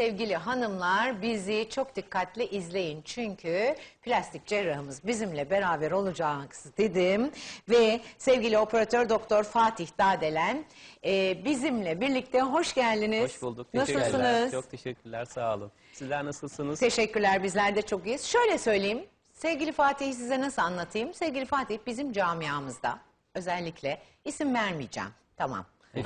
sevgili hanımlar bizi çok dikkatli izleyin. Çünkü plastik cerrahımız bizimle beraber olacak dedim. Ve sevgili operatör doktor Fatih Dadelen e, bizimle birlikte hoş geldiniz. Hoş bulduk. Teşekkürler. Nasılsınız? Çok teşekkürler. Sağ olun. Sizler nasılsınız? Teşekkürler bizler de çok iyiyiz. Şöyle söyleyeyim. Sevgili Fatih'i size nasıl anlatayım? Sevgili Fatih bizim camiamızda özellikle isim vermeyeceğim. Tamam.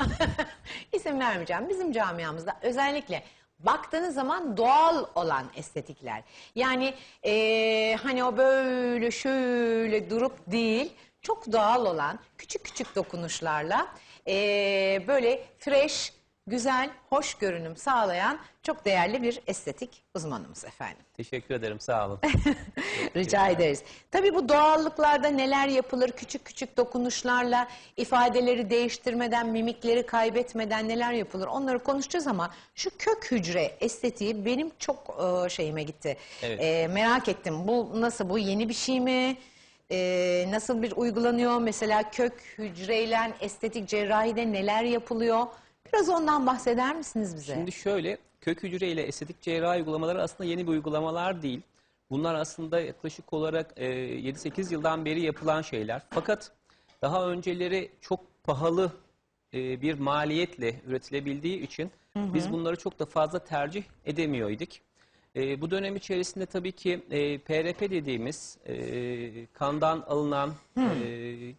isim vermeyeceğim. Bizim camiamızda özellikle baktığınız zaman doğal olan estetikler. Yani eee, hani o böyle şöyle durup değil çok doğal olan küçük küçük dokunuşlarla eee, böyle fresh, güzel, hoş görünüm sağlayan çok değerli bir estetik uzmanımız efendim. Teşekkür ederim. Sağ olun. Rica ederiz. Tabii bu doğallıklarda neler yapılır küçük küçük dokunuşlarla ifadeleri değiştirmeden, mimikleri kaybetmeden neler yapılır onları konuşacağız ama şu kök hücre estetiği benim çok e, şeyime gitti. Evet. E, merak ettim bu nasıl bu yeni bir şey mi? E, nasıl bir uygulanıyor? Mesela kök hücreyle estetik cerrahide neler yapılıyor? Biraz ondan bahseder misiniz bize? Şimdi şöyle kök hücre ile estetik cerrahi uygulamaları aslında yeni bir uygulamalar değil. Bunlar aslında yaklaşık olarak e, 7-8 yıldan beri yapılan şeyler. Fakat daha önceleri çok pahalı e, bir maliyetle üretilebildiği için biz bunları çok da fazla tercih edemiyorduk. E, bu dönem içerisinde tabii ki e, PRP dediğimiz e, kandan alınan e,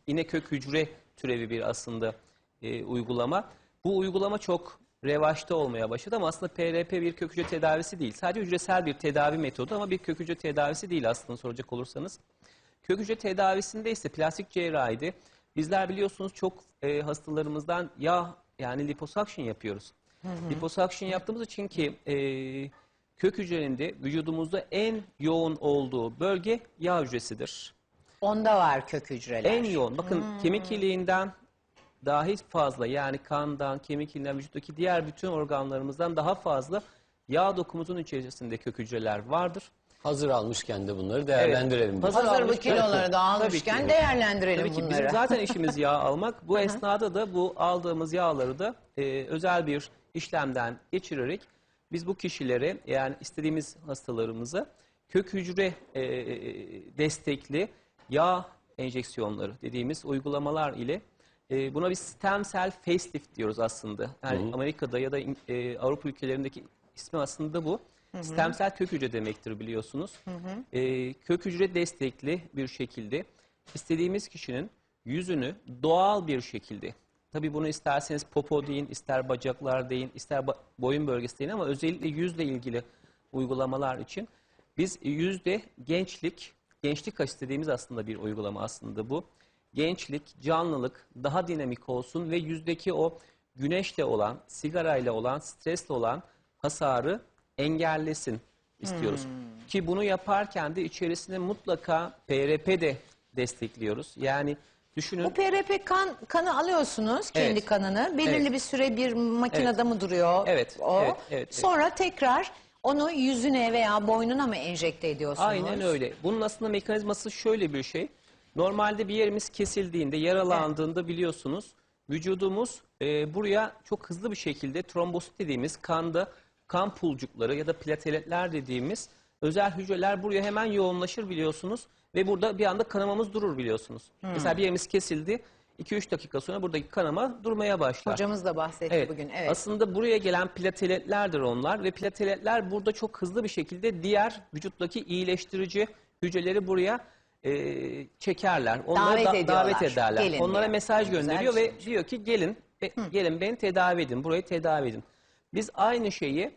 yine kök hücre türevi bir aslında e, uygulama. Bu uygulama çok revaçta olmaya başladı ama aslında PRP bir kök hücre tedavisi değil. Sadece hücresel bir tedavi metodu ama bir kök hücre tedavisi değil aslında soracak olursanız. Kök hücre tedavisinde ise plastik cerrahide bizler biliyorsunuz çok e, hastalarımızdan yağ yani liposuction yapıyoruz. Liposuction yaptığımız için ki e, kök hücrenin de vücudumuzda en yoğun olduğu bölge yağ hücresidir. Onda var kök hücreler. En yoğun. Bakın kemik iliğinden dahi fazla yani kandan, kemik iliğinden, vücuttaki diğer bütün organlarımızdan daha fazla yağ dokumuzun içerisinde kök hücreler vardır. Hazır almışken de bunları değerlendirelim. Hazır biz. Hazır bu kiloları da Tabii almışken ki. değerlendirelim Tabii ki bunları. bizim zaten işimiz yağ almak. Bu esnada da bu aldığımız yağları da e, özel bir işlemden geçirerek biz bu kişilere yani istediğimiz hastalarımıza kök hücre e, destekli yağ enjeksiyonları dediğimiz uygulamalar ile e, buna bir stem cell facelift diyoruz aslında. Yani Amerika'da ya da e, Avrupa ülkelerindeki ismi aslında bu. Stem cell kök hücre demektir biliyorsunuz. E, kök hücre destekli bir şekilde istediğimiz kişinin yüzünü doğal bir şekilde Tabii bunu isterseniz popo deyin, ister bacaklar deyin, ister boyun bölgesi deyin ama özellikle yüzle ilgili uygulamalar için biz yüzde gençlik, gençlik aşı dediğimiz aslında bir uygulama aslında bu. Gençlik, canlılık daha dinamik olsun ve yüzdeki o güneşle olan, sigarayla olan, stresle olan hasarı engellesin istiyoruz. Ki bunu yaparken de içerisine mutlaka PRP de destekliyoruz. Yani düşünün Bu PRP kan kanı alıyorsunuz kendi Evet. kanını. Belirli Evet. bir süre bir makinede Evet. mi duruyor? Evet, O. evet, evet, evet. Sonra tekrar onu yüzüne veya boynuna mı enjekte ediyorsunuz? Aynen öyle. Bunun aslında mekanizması şöyle bir şey. Normalde bir yerimiz kesildiğinde, yaralandığında biliyorsunuz vücudumuz e, buraya çok hızlı bir şekilde trombosit dediğimiz kanda kan pulcukları ya da plateletler dediğimiz özel hücreler buraya hemen yoğunlaşır biliyorsunuz ve burada bir anda kanamamız durur biliyorsunuz. Mesela bir yerimiz kesildi 2-3 dakika sonra buradaki kanama durmaya başlar. Hocamız da bahsetti Evet. bugün. Evet. Aslında buraya gelen plateletlerdir onlar ve plateletler burada çok hızlı bir şekilde diğer vücuttaki iyileştirici hücreleri buraya e, çekerler. Onları Davet da- ediyorlar. davet ederler. Gelin Onlara diye. mesaj Güzel gönderiyor ve şeymiş. diyor ki gelin e, gelin beni tedavi edin. Burayı tedavi edin. Biz aynı şeyi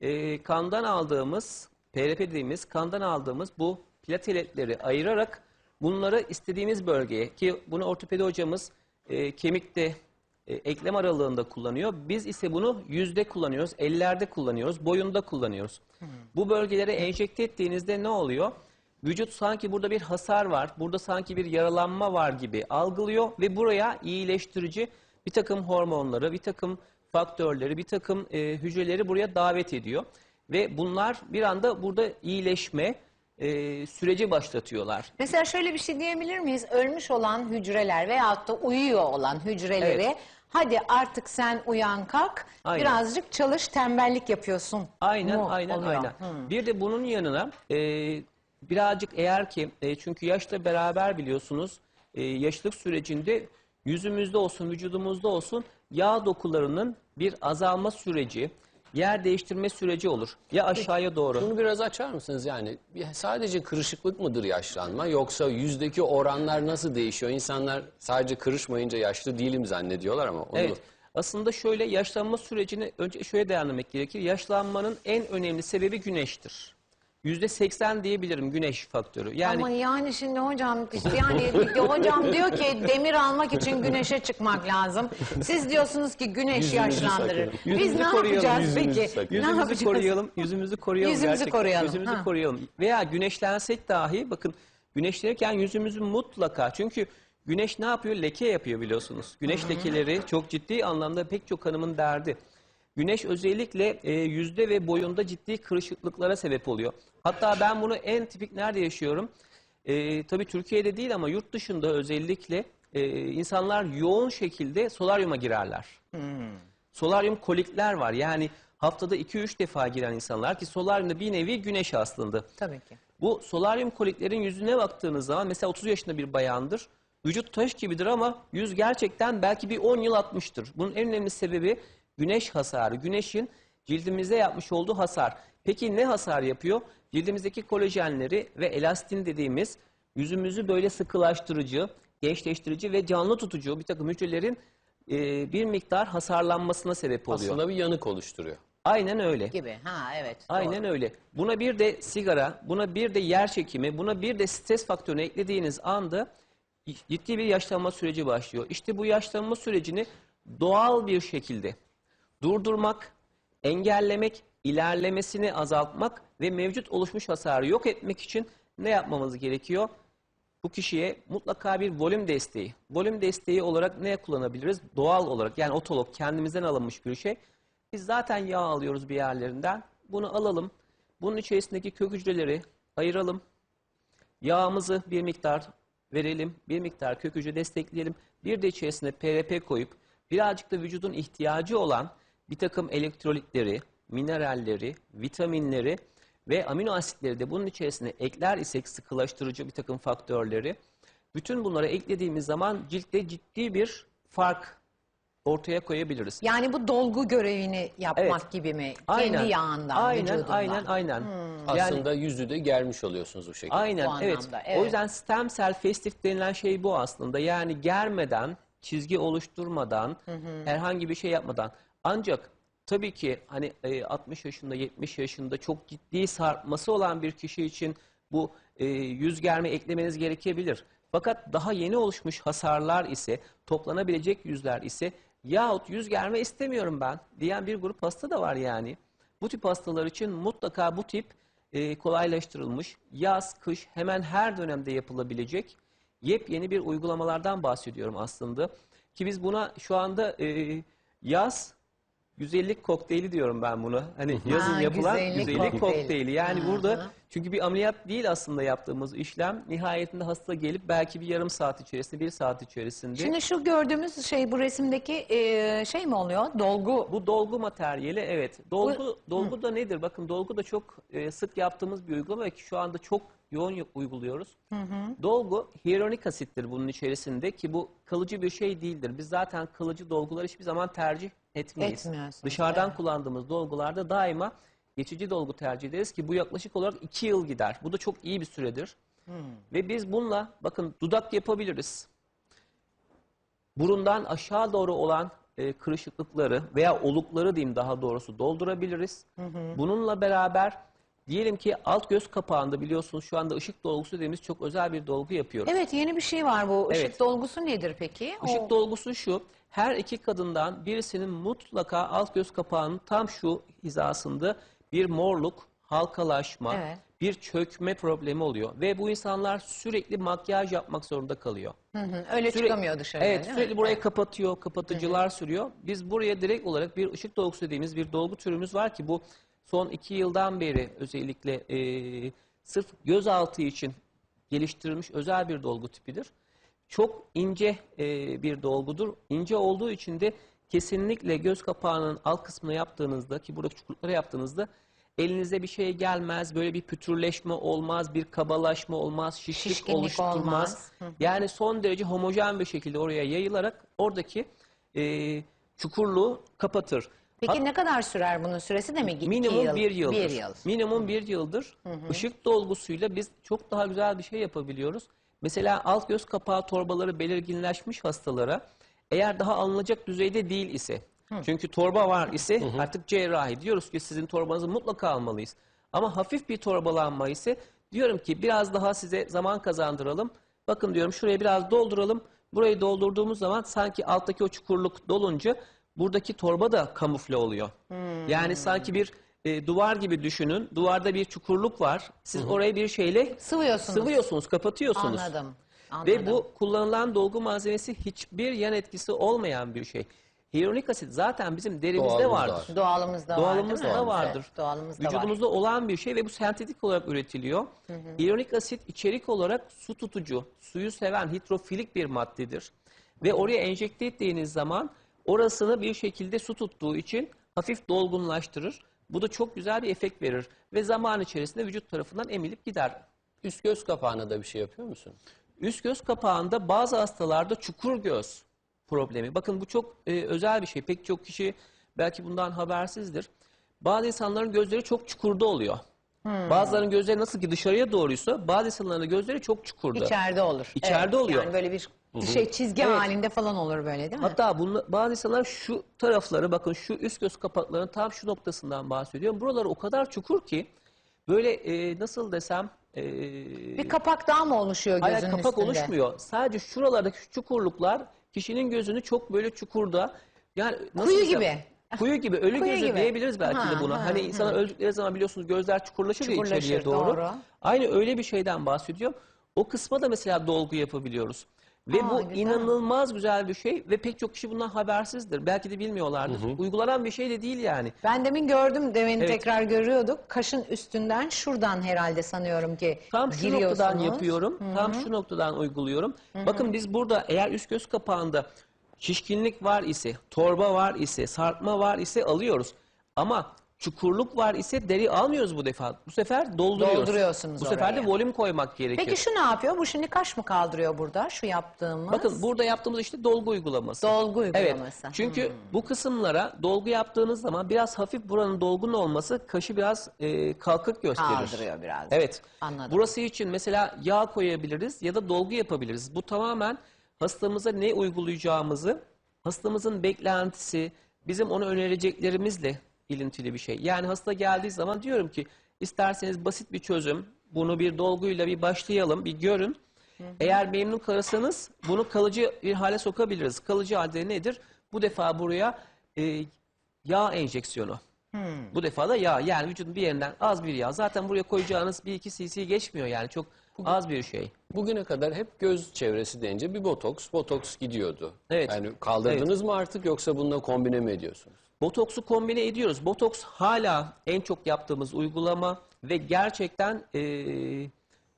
e, kandan aldığımız PRP dediğimiz kandan aldığımız bu plateletleri ayırarak bunları istediğimiz bölgeye ki bunu ortopedi hocamız e, kemikte e, eklem aralığında kullanıyor. Biz ise bunu yüzde kullanıyoruz, ellerde kullanıyoruz, boyunda kullanıyoruz. Bu bölgelere enjekte ettiğinizde ne oluyor? Vücut sanki burada bir hasar var, burada sanki bir yaralanma var gibi algılıyor ve buraya iyileştirici bir takım hormonları, bir takım faktörleri, bir takım e, hücreleri buraya davet ediyor. Ve bunlar bir anda burada iyileşme e, süreci başlatıyorlar. Mesela şöyle bir şey diyebilir miyiz? Ölmüş olan hücreler veyahut da uyuyor olan hücreleri Evet. Hadi artık sen uyan kalk. Aynen. Birazcık çalış tembellik yapıyorsun. Aynen, mu aynen, oluyor? aynen. Bir de bunun yanına e, birazcık eğer ki e, çünkü yaşla beraber biliyorsunuz e, yaşlılık sürecinde yüzümüzde olsun, vücudumuzda olsun yağ dokularının bir azalma süreci, yer değiştirme süreci olur. Ya aşağıya doğru. Bunu biraz açar mısınız? Yani sadece kırışıklık mıdır yaşlanma yoksa yüzdeki oranlar nasıl değişiyor? İnsanlar sadece kırışmayınca yaşlı değilim zannediyorlar ama onu Evet. Aslında şöyle yaşlanma sürecini önce şöyle değerlendirmek gerekir. Yaşlanmanın en önemli sebebi güneştir. Yüzde seksen diyebilirim güneş faktörü. Yani Ama yani şimdi hocam işte yani hocam diyor ki demir almak için güneşe çıkmak lazım. Siz diyorsunuz ki güneş Yüzümüzü yaşlandırır. Biz Yüzümüzü ne koruyalım, yapacağız yüzümüzü peki? sakın. Ne Yüzümüzü yapacağız? koruyalım, yüzümüzü koruyalım Yüzümüzü gerçekten. koruyalım, Yüzümüzü ha. koruyalım. Veya güneşlensek dahi bakın güneşlenirken yüzümüzü mutlaka çünkü güneş ne yapıyor? Leke yapıyor biliyorsunuz. Güneş lekeleri çok ciddi anlamda pek çok hanımın derdi. Güneş özellikle e, yüzde ve boyunda ciddi kırışıklıklara sebep oluyor. Hatta ben bunu en tipik nerede yaşıyorum? E, tabii Türkiye'de değil ama yurt dışında özellikle e, insanlar yoğun şekilde solaryuma girerler. Solaryum kolikler var. Yani haftada 2-3 defa giren insanlar ki solaryum da bir nevi güneş aslında. Tabii ki. Bu solaryum koliklerin yüzüne baktığınız zaman mesela 30 yaşında bir bayandır. Vücut taş gibidir ama yüz gerçekten belki bir 10 yıl atmıştır. Bunun en önemli sebebi güneş hasarı. Güneşin cildimize yapmış olduğu hasar. Peki ne hasar yapıyor? Cildimizdeki kolajenleri ve elastin dediğimiz yüzümüzü böyle sıkılaştırıcı, gençleştirici ve canlı tutucu bir takım hücrelerin e, bir miktar hasarlanmasına sebep oluyor. aslında bir yanık oluşturuyor. Aynen öyle. Gibi. Ha evet. Aynen öyle. Buna bir de sigara, buna bir de yer çekimi, buna bir de stres faktörünü eklediğiniz anda ciddi bir yaşlanma süreci başlıyor. İşte bu yaşlanma sürecini doğal bir şekilde durdurmak, engellemek, ilerlemesini azaltmak ve mevcut oluşmuş hasarı yok etmek için ne yapmamız gerekiyor? Bu kişiye mutlaka bir volüm desteği. Volüm desteği olarak ne kullanabiliriz? Doğal olarak yani otolog kendimizden alınmış bir şey. Biz zaten yağ alıyoruz bir yerlerinden. Bunu alalım. Bunun içerisindeki kök hücreleri ayıralım. Yağımızı bir miktar verelim. Bir miktar kök hücre destekleyelim. Bir de içerisine PRP koyup birazcık da vücudun ihtiyacı olan bir takım elektrolitleri, mineralleri, vitaminleri ve amino asitleri de bunun içerisine ekler isek sıkılaştırıcı bir takım faktörleri bütün bunları eklediğimiz zaman ciltte ciddi bir fark ortaya koyabiliriz. Yani bu dolgu görevini yapmak Evet. gibi mi? Aynen. Kendi yağından, aynen, vücudundan. Aynen, aynen. Yani Aslında yüzü de germiş oluyorsunuz bu şekilde. aynen Bu evet. anlamda, evet. O yüzden stem cell festif denilen şey bu aslında. Yani germeden, çizgi oluşturmadan, herhangi bir şey yapmadan. Ancak tabii ki hani e, 60 yaşında, 70 yaşında çok ciddi sarkması olan bir kişi için bu e, yüz germe eklemeniz gerekebilir. Fakat daha yeni oluşmuş hasarlar ise, toplanabilecek yüzler ise yahut yüz germe istemiyorum ben diyen bir grup hasta da var yani. Bu tip hastalar için mutlaka bu tip e, kolaylaştırılmış yaz, kış hemen her dönemde yapılabilecek yepyeni bir uygulamalardan bahsediyorum aslında. Ki biz buna şu anda e, yaz güzellik kokteyli diyorum ben buna. Hani yazın yapılan güzellik güzellik, kokteyli. kokteyli. Yani Hı burada çünkü bir ameliyat değil aslında yaptığımız işlem. Nihayetinde hasta gelip belki bir yarım saat içerisinde, bir saat içerisinde Şimdi şu gördüğümüz şey bu resimdeki e, şey mi oluyor? Dolgu. Bu dolgu materyali evet. Dolgu dolgu da nedir? Bakın dolgu da çok e, sık yaptığımız bir uygulama ve ki şu anda çok yoğun y- uyguluyoruz. Dolgu hyaluronik asittir bunun içerisinde ki bu kalıcı bir şey değildir. Biz zaten kalıcı dolgular hiçbir zaman tercih etmeyiz. Etmiyorsunuz, Dışarıdan evet. kullandığımız dolgularda daima geçici dolgu tercih ederiz ki bu yaklaşık olarak iki yıl gider. Bu da çok iyi bir süredir. Ve biz bununla bakın dudak yapabiliriz burundan aşağı doğru olan e, kırışıklıkları veya olukları diyeyim daha doğrusu doldurabiliriz. Bununla beraber diyelim ki alt göz kapağında biliyorsunuz şu anda ışık dolgusu dediğimiz çok özel bir dolgu yapıyoruz. Evet yeni bir şey var bu. Işık Evet. dolgusu nedir peki? O- Işık dolgusu şu, her iki kadından birisinin mutlaka alt göz kapağının tam şu hizasında bir morluk, halkalaşma, Evet. bir çökme problemi oluyor. Ve bu insanlar sürekli makyaj yapmak zorunda kalıyor. Hı hı, öyle Sürekli- çıkamıyor dışarıya Evet değil mi? sürekli burayı kapatıyor, kapatıcılar sürüyor. Biz buraya direkt olarak bir ışık dolgusu dediğimiz bir dolgu türümüz var ki bu son iki yıldan beri özellikle e, sırf gözaltı için geliştirilmiş özel bir dolgu tipidir. Çok ince e, bir dolgudur. İnce olduğu için de kesinlikle göz kapağının alt kısmına yaptığınızda ki buradaki çukurlara yaptığınızda elinize bir şey gelmez. Böyle bir pütürleşme olmaz, bir kabalaşma olmaz, şişlik Şişkinlik oluşturmaz. olmaz. Yani son derece homojen bir şekilde oraya yayılarak oradaki e, çukurluğu kapatır. Peki ne kadar sürer bunun süresi de mi? İki Minimum yıl. bir yıldır. Bir yıl. Minimum bir yıldır. Işık dolgusuyla biz çok daha güzel bir şey yapabiliyoruz. Mesela alt göz kapağı torbaları belirginleşmiş hastalara eğer daha alınacak düzeyde değil ise çünkü torba var ise artık cerrahi diyoruz ki sizin torbanızı mutlaka almalıyız. Ama hafif bir torbalanma ise diyorum ki biraz daha size zaman kazandıralım. Bakın diyorum şuraya biraz dolduralım. Burayı doldurduğumuz zaman sanki alttaki o çukurluk dolunca buradaki torba da kamufle oluyor. Yani sanki bir e, duvar gibi düşünün. Duvarda bir çukurluk var. Siz orayı bir şeyle Sıvıyorsunuz. sıvıyorsunuz, kapatıyorsunuz. Anladım. Ve Anladım. bu kullanılan dolgu malzemesi hiçbir yan etkisi olmayan bir şey. Hyaluronik asit zaten bizim derimizde Doğalımızda vardır. var. Doğalımızda, Doğalımızda var vardır. Evet, doğalımızda var. Vücudumuzda olan bir şey ve bu sentetik olarak üretiliyor. Hyaluronik asit içerik olarak su tutucu, suyu seven hidrofilik bir maddedir. Ve oraya enjekte ettiğiniz zaman orasını bir şekilde su tuttuğu için hafif dolgunlaştırır. Bu da çok güzel bir efekt verir ve zaman içerisinde vücut tarafından emilip gider. Üst göz kapağına da bir şey yapıyor musun? Üst göz kapağında bazı hastalarda çukur göz problemi. Bakın bu çok e, özel bir şey. Pek çok kişi belki bundan habersizdir. Bazı insanların gözleri çok çukurda oluyor. Bazılarının gözleri nasıl ki dışarıya doğruysa bazı insanların gözleri çok çukurda. İçeride olur. İçeride Evet, oluyor. Yani böyle bir şey çizgi Evet. halinde falan olur böyle değil mi? Hatta bunla, bazı insanlar şu tarafları bakın şu üst göz kapaklarının tam şu noktasından bahsediyorum. Buraları o kadar çukur ki böyle e, nasıl desem e, bir kapak daha mı oluşuyor gözünün Hayır kapak üstünde? oluşmuyor. Sadece şuralardaki şu çukurluklar kişinin gözünü çok böyle çukurda yani nasıl Kuyu desem, gibi. Kuyu gibi ölü Kuyu gözü gibi. diyebiliriz belki Ha, de buna. ha, hani insanlar öldükleri zaman biliyorsunuz gözler çukurlaşır, ya Çukurlaşır, içeriye doğru. doğru. Aynı öyle bir şeyden bahsediyorum. O kısma da mesela dolgu yapabiliyoruz. Ve Aa, bu güzel. inanılmaz güzel bir şey ve pek çok kişi bundan habersizdir. Belki de bilmiyorlardır. Uygulanan bir şey de değil yani. Ben demin gördüm, demin Evet. tekrar görüyorduk. Kaşın üstünden şuradan herhalde sanıyorum ki Tam şu giriyorsunuz. noktadan yapıyorum. Tam şu noktadan uyguluyorum. Bakın biz burada eğer üst göz kapağında şişkinlik var ise, torba var ise, sarkma var ise alıyoruz. Ama çukurluk var ise deri almıyoruz bu defa. Bu sefer dolduruyoruz. Dolduruyorsunuz Bu sefer de oraya. volüm koymak gerekiyor. Peki şu ne yapıyor? Bu şimdi kaş mı kaldırıyor burada şu yaptığımız? Bakın burada yaptığımız işte dolgu uygulaması. Dolgu Evet. uygulaması. Çünkü bu kısımlara dolgu yaptığınız zaman biraz hafif buranın dolgun olması kaşı biraz e, kalkık gösterir. Kaldırıyor biraz. Evet. Anladım. Burası için mesela yağ koyabiliriz ya da dolgu yapabiliriz. Bu tamamen hastamıza ne uygulayacağımızı, hastamızın beklentisi, bizim ona önereceklerimizle ilintili bir şey. Yani hasta geldiği zaman diyorum ki isterseniz basit bir çözüm, bunu bir dolguyla bir başlayalım, bir görün. Eğer memnun kalırsanız bunu kalıcı bir hale sokabiliriz. Kalıcı halde nedir? Bu defa buraya e, yağ enjeksiyonu. Bu defa da yağ. Yani vücudun bir yerinden az bir yağ. Zaten buraya koyacağınız bir iki cc geçmiyor yani. Çok az bir şey. Bugüne kadar hep göz çevresi deyince bir botoks, botoks gidiyordu. Evet. Yani kaldırdınız mı artık yoksa bununla kombine mi ediyorsunuz? Botoksu kombine ediyoruz. Botoks hala en çok yaptığımız uygulama ve gerçekten eee,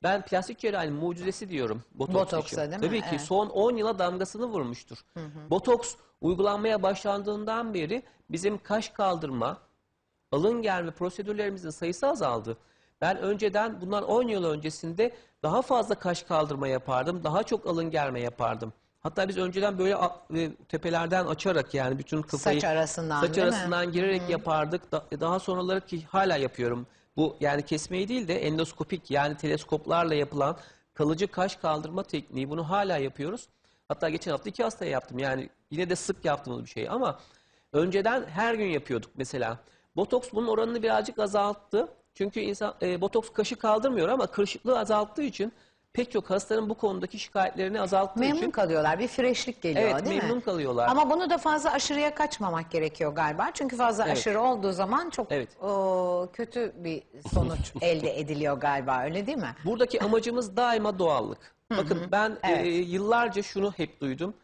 ben plastik cerrahinin mucizesi diyorum botoks Botoksa için. değil mi? Tabii ki Evet. son 10 yıla damgasını vurmuştur. Botoks uygulanmaya başlandığından beri bizim kaş kaldırma, alın germe prosedürlerimizin sayısı azaldı. Ben önceden bundan 10 yıl öncesinde daha fazla kaş kaldırma yapardım. Daha çok alın germe yapardım. Hatta biz önceden böyle e, tepelerden açarak yani bütün kafayı Saç arasından, saç mi? arasından girerek yapardık. Da- daha sonraları ki hala yapıyorum. Bu yani kesmeyi değil de endoskopik yani teleskoplarla yapılan kalıcı kaş kaldırma tekniği bunu hala yapıyoruz. Hatta geçen hafta iki hastaya yaptım. Yani yine de sık yaptığımız bir şey ama önceden her gün yapıyorduk mesela. Botoks bunun oranını birazcık azalttı. Çünkü insan e, botoks kaşı kaldırmıyor ama kırışıklığı azalttığı için pek çok hastanın bu konudaki şikayetlerini azalttığı Memnun için kalıyorlar. Bir freşlik geliyor Evet, değil mi? memnun kalıyorlar. Ama bunu da fazla aşırıya kaçmamak gerekiyor galiba. Çünkü fazla Evet. aşırı olduğu zaman çok Evet. o, kötü bir sonuç elde ediliyor galiba öyle değil mi? Buradaki amacımız daima doğallık. Bakın ben Evet. e, yıllarca şunu hep duydum.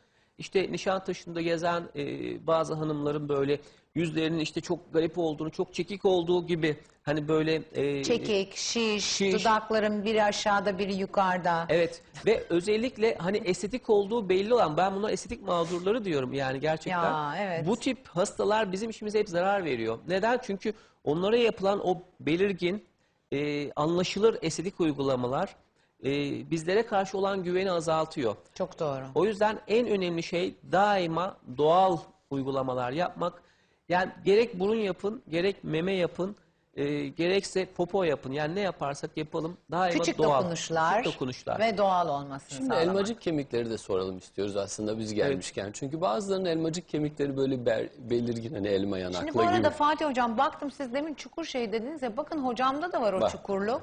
İşte Nişantaşı'nda gezen e, bazı hanımların böyle yüzlerinin işte çok garip olduğunu, çok çekik olduğu gibi hani böyle e, Çekik, şiş, şiş. dudakların biri aşağıda biri yukarıda. Evet ve özellikle hani estetik olduğu belli olan ben buna estetik mağdurları diyorum yani gerçekten. Ya, evet. Bu tip hastalar bizim işimize hep zarar veriyor. Neden? Çünkü onlara yapılan o belirgin e, anlaşılır estetik uygulamalar e, bizlere karşı olan güveni azaltıyor. Çok doğru. O yüzden en önemli şey daima doğal uygulamalar yapmak. Yani gerek burun yapın, gerek meme yapın, e, gerekse popo yapın. Yani ne yaparsak yapalım daima Küçük doğal. dokunuşlar, Küçük dokunuşlar. ve doğal olmasını Şimdi sağlamak. elmacık kemikleri de soralım istiyoruz aslında biz gelmişken. Çünkü bazılarının elmacık kemikleri böyle ber- belirgin hani elma yanaklı Şimdi bu arada gibi. Fatih Hocam baktım siz demin çukur şey dediniz ya bakın hocamda da var o Var. çukurluk.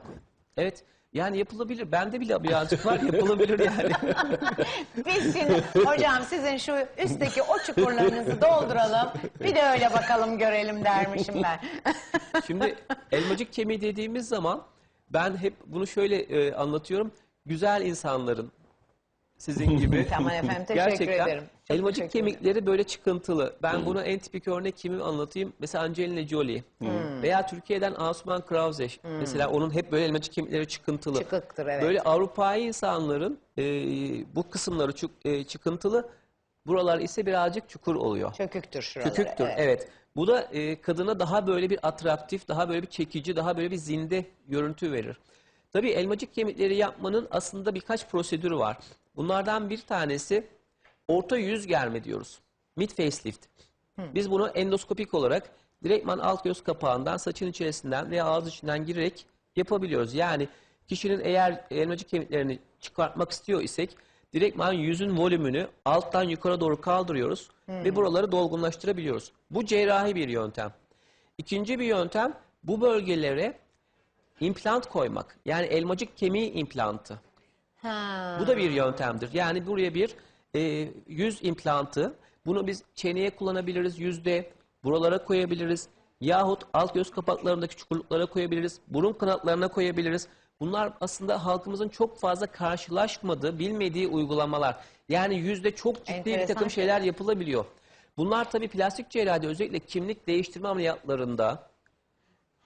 Evet. Yani yapılabilir. Bende bile birazcık var. Yapılabilir yani. Biz şimdi hocam sizin şu üstteki o çukurlarınızı dolduralım. Bir de öyle bakalım görelim dermişim ben. Şimdi elmacık kemiği dediğimiz zaman ben hep bunu şöyle e, anlatıyorum. Güzel insanların sizin gibi. Tamam efendim, teşekkür gerçekten ederim. Çok elmacık teşekkür kemikleri böyle çıkıntılı. Ben buna en tipik örnek kimi anlatayım? Mesela Angelina Jolie. Hmm. Veya Türkiye'den Asuman Krause. Mesela onun hep böyle elmacık kemikleri çıkıntılı. Çıkıktır, evet. Böyle Avrupa'yı insanların e, bu kısımları çuk- e, çıkıntılı. Buralar ise birazcık çukur oluyor. Çöküktür şuraları. Köküktür evet. evet. Bu da e, kadına daha böyle bir atraktif, daha böyle bir çekici, daha böyle bir zinde görüntü verir. Tabii elmacık kemikleri yapmanın aslında birkaç prosedürü var. Bunlardan bir tanesi orta yüz germe diyoruz. Mid facelift. Biz bunu endoskopik olarak direktman alt göz kapağından, saçın içerisinden veya ağız içinden girerek yapabiliyoruz. Yani kişinin eğer elmacık kemiklerini çıkartmak istiyor isek direktman yüzün volümünü alttan yukarı doğru kaldırıyoruz ve buraları dolgunlaştırabiliyoruz. Bu cerrahi bir yöntem. İkinci bir yöntem bu bölgelere implant koymak. Yani elmacık kemiği implantı. Ha. Bu da bir yöntemdir. Yani buraya bir e, yüz implantı. Bunu biz çeneye kullanabiliriz yüzde. Buralara koyabiliriz. Yahut alt göz kapaklarındaki çukurluklara koyabiliriz. Burun kanatlarına koyabiliriz. Bunlar aslında halkımızın çok fazla karşılaşmadığı, bilmediği uygulamalar. Yani yüzde çok ciddi bir Enteresan takım şeyler yapılabiliyor. Bunlar tabii plastik cerrahide özellikle kimlik değiştirme ameliyatlarında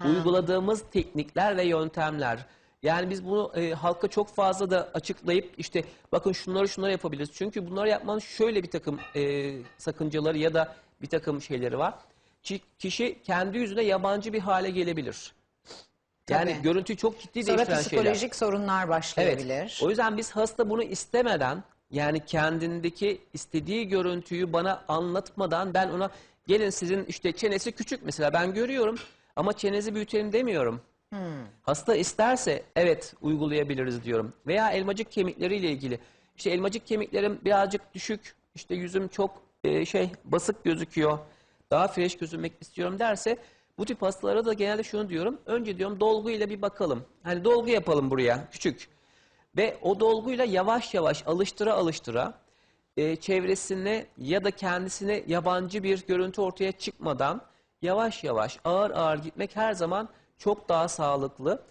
uyguladığımız teknikler ve yöntemler. Yani biz bunu e, halka çok fazla da açıklayıp işte bakın şunları şunları yapabiliriz. Çünkü bunları yapmanın şöyle bir takım e, sakıncaları ya da bir takım şeyleri var. Ki- Kişi kendi yüzüne yabancı bir hale gelebilir. Yani Tabii. görüntüyü çok ciddi Sonra değiştiren şeyler. psikolojik sorunlar başlayabilir. Evet. O yüzden biz hasta bunu istemeden yani kendindeki istediği görüntüyü bana anlatmadan ben ona gelin sizin işte çenesi küçük mesela ben görüyorum ama çenesi büyütelim demiyorum. Hasta isterse evet uygulayabiliriz diyorum. Veya elmacık kemikleriyle ilgili. İşte elmacık kemiklerim birazcık düşük, işte yüzüm çok e, şey basık gözüküyor. Daha fresh gözükmek istiyorum derse bu tip hastalara da genelde şunu diyorum. Önce diyorum dolguyla bir bakalım. Hani dolgu yapalım buraya küçük. Ve o dolguyla yavaş yavaş alıştıra alıştıra e, çevresine ya da kendisine yabancı bir görüntü ortaya çıkmadan yavaş yavaş ağır ağır gitmek her zaman çok daha sağlıklı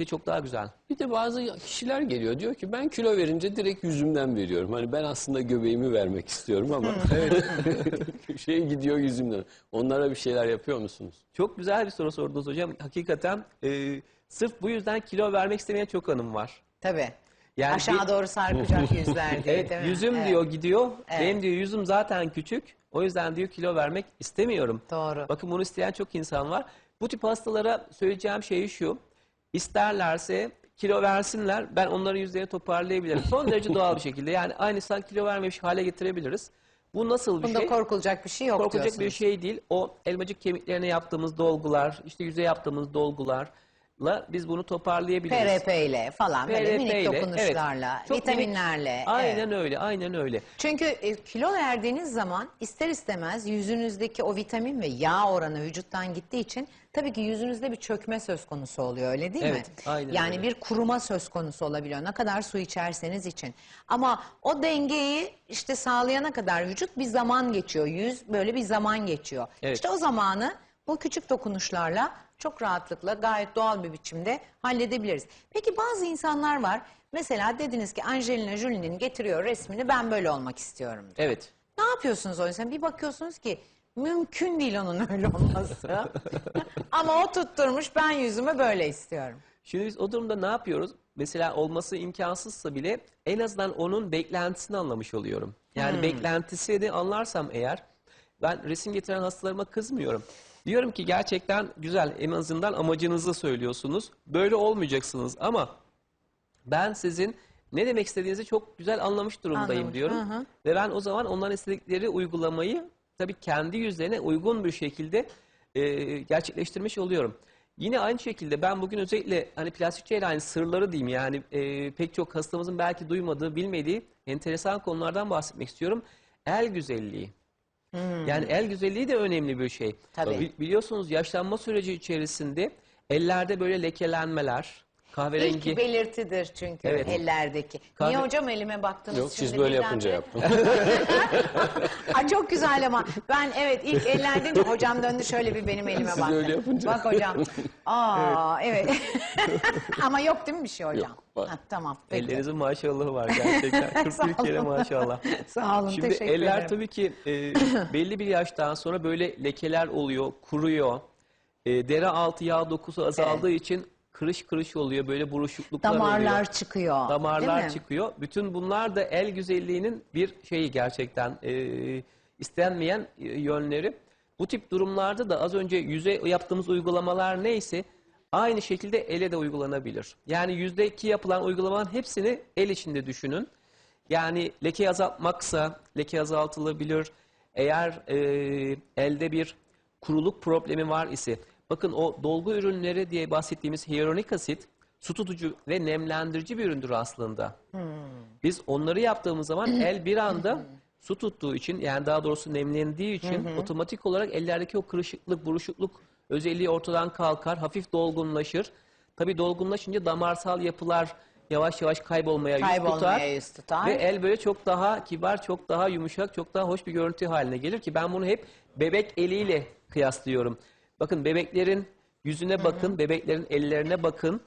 ve çok daha güzel. Bir de bazı kişiler geliyor diyor ki ben kilo verince direkt yüzümden veriyorum. Hani ben aslında göbeğimi vermek istiyorum ama şey gidiyor yüzümden. Onlara bir şeyler yapıyor musunuz? Çok güzel bir soru sordunuz hocam. Hakikaten e, sırf bu yüzden kilo vermek istemeyen çok hanım var. Tabii. Yani Aşağı bir- doğru sarkacak yüzler diye Evet değil mi? yüzüm Evet. diyor gidiyor. Evet. Benim diyor yüzüm zaten küçük. O yüzden diyor kilo vermek istemiyorum. Doğru. Bakın bunu isteyen çok insan var. Bu tip hastalara söyleyeceğim şey şu. İsterlerse kilo versinler. Ben onların yüzlerini toparlayabilirim. Son derece doğal bir şekilde. Yani aynı sen kilo vermemiş hale getirebiliriz. Bu nasıl bir Bunda şey? korkulacak bir şey yok Korkulacak diyorsunuz. bir şey değil. O elmacık kemiklerine yaptığımız dolgular, işte yüze yaptığımız dolgularla biz bunu toparlayabiliriz. PRP ile falan böyle PRP minik ile, dokunuşlarla, evet. Çok minik- vitaminlerle. Aynen evet. öyle, aynen öyle. Çünkü e, kilo verdiğiniz zaman ister istemez yüzünüzdeki o vitamin ve yağ oranı vücuttan gittiği için tabii ki yüzünüzde bir çökme söz konusu oluyor öyle değil Evet, mi? aynen yani öyle. bir kuruma söz konusu olabiliyor ne kadar su içerseniz için. Ama o dengeyi işte sağlayana kadar vücut bir zaman geçiyor. Yüz böyle bir zaman geçiyor. Evet. İşte o zamanı bu küçük dokunuşlarla çok rahatlıkla gayet doğal bir biçimde halledebiliriz. Peki bazı insanlar var. Mesela dediniz ki Angelina Jolie'nin getiriyor resmini ben böyle olmak istiyorum. diyor. Evet. Ne yapıyorsunuz o yüzden? Bir bakıyorsunuz ki mümkün değil onun öyle olması. Ama o tutturmuş ben yüzümü böyle istiyorum. Şimdi biz o durumda ne yapıyoruz? Mesela olması imkansızsa bile en azından onun beklentisini anlamış oluyorum. Yani beklentisini anlarsam eğer ben resim getiren hastalarıma kızmıyorum. Diyorum ki gerçekten güzel en azından amacınızı söylüyorsunuz. Böyle olmayacaksınız ama ben sizin ne demek istediğinizi çok güzel anlamış durumdayım Anlamış, diyorum. hı hı. Ve ben o zaman onların istedikleri uygulamayı tabii kendi yüzlerine uygun bir şekilde e, gerçekleştirmiş oluyorum. Yine aynı şekilde ben bugün özellikle hani plastik cerrahi sırları diyeyim yani e, pek çok hastamızın belki duymadığı, bilmediği enteresan konulardan bahsetmek istiyorum. El güzelliği. Yani el güzelliği de önemli bir şey. Hmm. Tabii. Bi- Biliyorsunuz yaşlanma süreci içerisinde ellerde böyle lekelenmeler, kahverengi İlk belirtidir çünkü Evet. ellerdeki. Kahve- Niye hocam elime baktınız Yok şimdi siz böyle birdenbire? yapınca yaptım. Ay çok güzel ama ben evet ilk deyince hocam döndü şöyle bir benim elime Siz baktı. öyle yapınca. Bak hocam. Aa evet. ama yok değil mi bir şey hocam? Yok, var. Ha, tamam. Peki. Ellerinizin maşallahı var gerçekten. Sağ 41 kere olun. maşallah. Sağ olun Şimdi teşekkür eller ederim. tabii ki e, belli bir yaştan sonra böyle lekeler oluyor, kuruyor. E, deri altı yağ dokusu azaldığı için kırış kırış oluyor, böyle buruşukluklar Damarlar oluyor. çıkıyor. değil Damarlar mi? çıkıyor. Bütün bunlar da el güzelliğinin bir şeyi gerçekten e, istenmeyen e, yönleri. Bu tip durumlarda da az önce yüze yaptığımız uygulamalar neyse aynı şekilde ele de uygulanabilir. Yani yüzdeki yapılan uygulamaların hepsini el içinde düşünün. Yani leke azaltmaksa leke azaltılabilir. Eğer e, elde bir kuruluk problemi var ise bakın o dolgu ürünleri diye bahsettiğimiz hyaluronik asit su tutucu ve nemlendirici bir üründür aslında. Biz onları yaptığımız zaman el bir anda su tuttuğu için yani daha doğrusu nemlendiği için otomatik olarak ellerdeki o kırışıklık, buruşukluk özelliği ortadan kalkar, hafif dolgunlaşır. Tabii dolgunlaşınca damarsal yapılar yavaş yavaş kaybolmaya, yüz Kaybolmaya tutar. yüz tutar. Ve el böyle çok daha kibar, çok daha yumuşak, çok daha hoş bir görüntü haline gelir ki ben bunu hep bebek eliyle kıyaslıyorum. Bakın bebeklerin yüzüne bakın, bebeklerin ellerine bakın.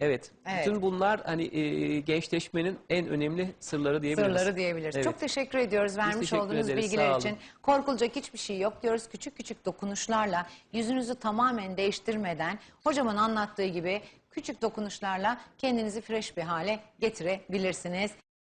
Evet, Evet. bütün bunlar hani e, gençleşmenin en önemli sırları diyebiliriz. Sırları diyebiliriz. Evet. Çok teşekkür ediyoruz vermiş teşekkür olduğunuz ederiz, bilgiler için. Korkulacak hiçbir şey yok diyoruz. Küçük küçük dokunuşlarla yüzünüzü tamamen değiştirmeden hocamın anlattığı gibi küçük dokunuşlarla kendinizi fresh bir hale getirebilirsiniz.